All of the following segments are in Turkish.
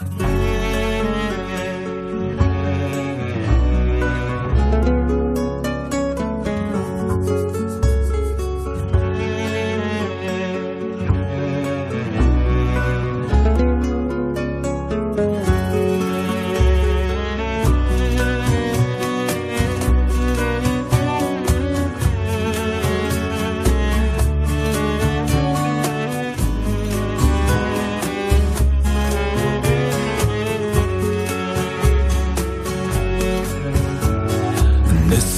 Ne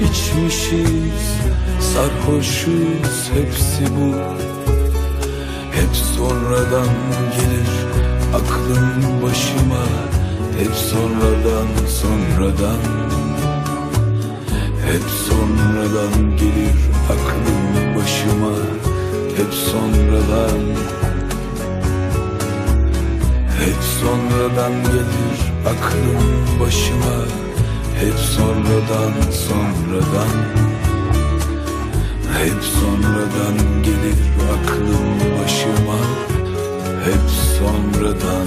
içmişiz Sarhoşuz hepsi bu. Hep sonradan gelir aklım başıma Hep sonradan sonradan. Hep sonradan gelir aklım başıma Hep sonradan. Hep sonradan gelir aklım başıma Hep sonradan sonradan Hep sonradan gelir aklım başıma Hep sonradan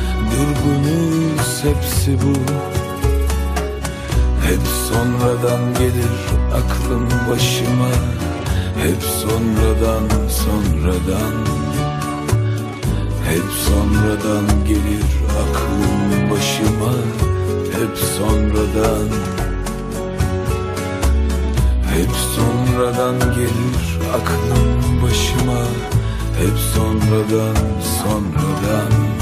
Durgunuz hepsi bu. Hep sonradan gelir aklım başıma. Hep sonradan sonradan. Hep sonradan gelir aklım başıma. Hep sonradan. Hep sonradan gelir aklım başıma. Hep sonradan sonradan